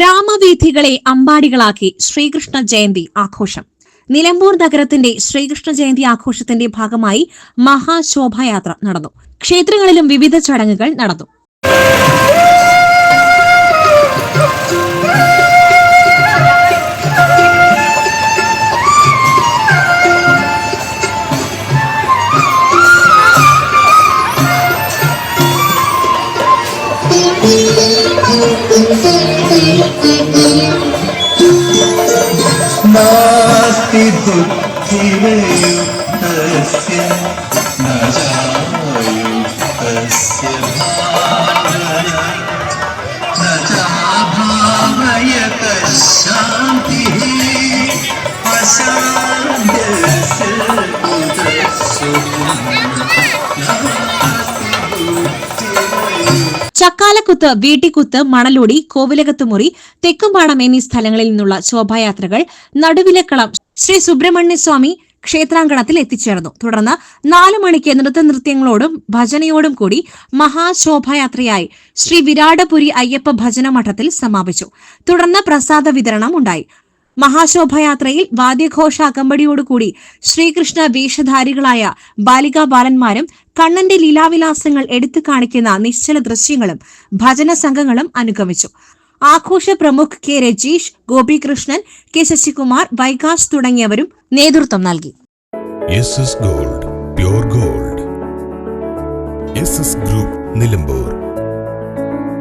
ഗ്രാമവീഥികളെ അമ്പാടികളാക്കി ശ്രീകൃഷ്ണ ജയന്തി ആഘോഷം. നിലമ്പൂർ നഗരത്തിന്റെ ശ്രീകൃഷ്ണ ജയന്തി ആഘോഷത്തിന്റെ ഭാഗമായി മഹാശോഭായാത്ര നടന്നു. ക്ഷേത്രങ്ങളിലും വിവിധ ചടങ്ങുകൾ നടന്നു. Thank you. बुद्धिरयुक्तस्य न जायुक्तस्य भावना न चाभावयतः शान्तिः अशान्त्यस्य कुतः सुखम् नास्ति बुद्धिरयुक्तस्य ചക്കാലക്കുത്ത് വീട്ടിക്കുത്ത് മണലൂടി കോവിലകത്തുമുറി തെക്കുംപാടം എന്നീ സ്ഥലങ്ങളിൽ നിന്നുള്ള ശോഭായാത്രകൾ നടുവിലക്കളം ശ്രീ സുബ്രഹ്മണ്യ സ്വാമി ക്ഷേത്രാങ്കണത്തിൽ എത്തിച്ചേർന്നു. തുടർന്ന് നാലു മണിക്ക് നൃത്തനൃത്യങ്ങളോടും ഭജനയോടും കൂടി മഹാശോഭയാത്രയായി ശ്രീ വിരാടപുരി അയ്യപ്പ ഭജന മഠത്തിൽ സമാപിച്ചു. തുടർന്ന് പ്രസാദ വിതരണം ഉണ്ടായി. മഹാശോഭയാത്രയിൽ വാദ്യഘോഷ അകമ്പടിയോടുകൂടി ശ്രീകൃഷ്ണ വേഷധാരികളായ ബാലികാ ബാലന്മാരും കണ്ണന്റെ ലീലാവിലാസങ്ങൾ എടുത്തു കാണിക്കുന്ന നിശ്ചല ദൃശ്യങ്ങളും ഭജന സംഘങ്ങളും അനുഗമിച്ചു. ആഘോഷ പ്രമുഖ് കെ രജീഷ് ഗോപികൃഷ്ണൻ കെ ശശികുമാർ വൈകാസ് തുടങ്ങിയവരും നേതൃത്വം നൽകി. Gold gold. ഗ്രൂപ്പ് നിലമ്പൂർ.